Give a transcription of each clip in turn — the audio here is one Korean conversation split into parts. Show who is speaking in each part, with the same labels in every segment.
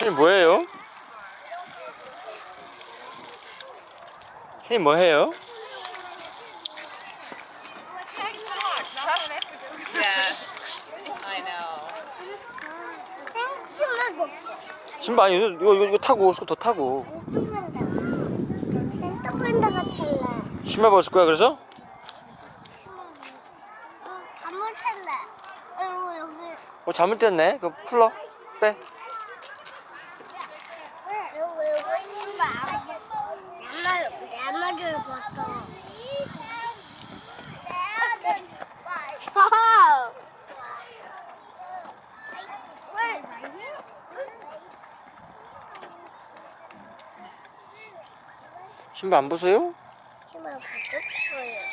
Speaker 1: 선생님 뭐해요? 선생님 뭐해요? 신발 아니 이거 이거, 이거 타고 스쿠터 타고
Speaker 2: 탈래.
Speaker 1: 신발 벗을 거야 그래서?
Speaker 2: 어, 여기.
Speaker 1: 어 잘못됐네 그거 풀러 빼
Speaker 2: 여기, 여기 신발 안 벗어. 양말, 벗어. 하하.
Speaker 1: 신발 안 벗어요?
Speaker 2: 신발 벗었어요.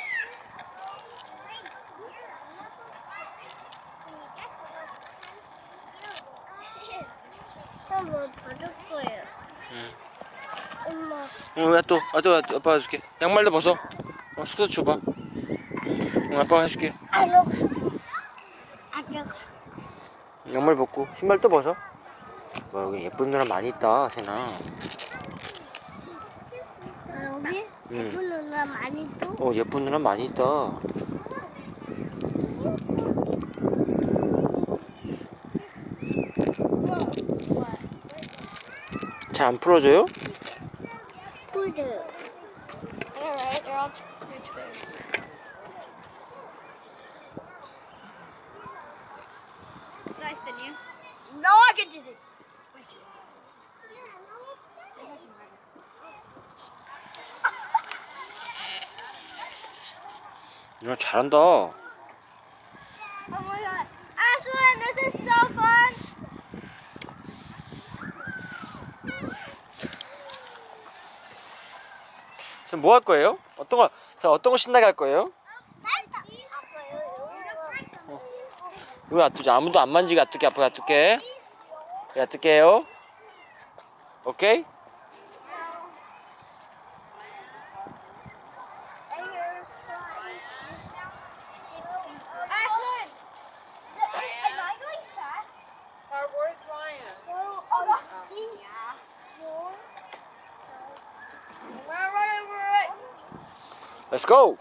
Speaker 2: 저뭐 벗을 거예요. 엄마.
Speaker 1: 응, 야, 또, 아, 또, 아, 또 아빠가 해줄게. 양말도 벗어. 어, 스쿠터 줘봐. 응, 아빠가 해줄게. 양말 벗고, 신발 또 벗어. 와, 여기 예쁜 누나 많이 있다, 세나.
Speaker 2: 여기
Speaker 1: 응.
Speaker 2: 예쁜 누나 많이 또.
Speaker 1: 어, 예쁜 누나 많이 있다. 잘 안 풀어줘요?
Speaker 2: 푸드.
Speaker 3: Should I spin you?
Speaker 2: No, I get dizzy.
Speaker 1: 누나 잘한다. 지금 뭐 할 거예요? 어떤 거, 자, 어떤 거 신나게 할 거예요? 왜 놔두지? 아무도 안 만지게 놔둘게, 아빠 놔둘게. 놔둘게요. 오케이? Let's go!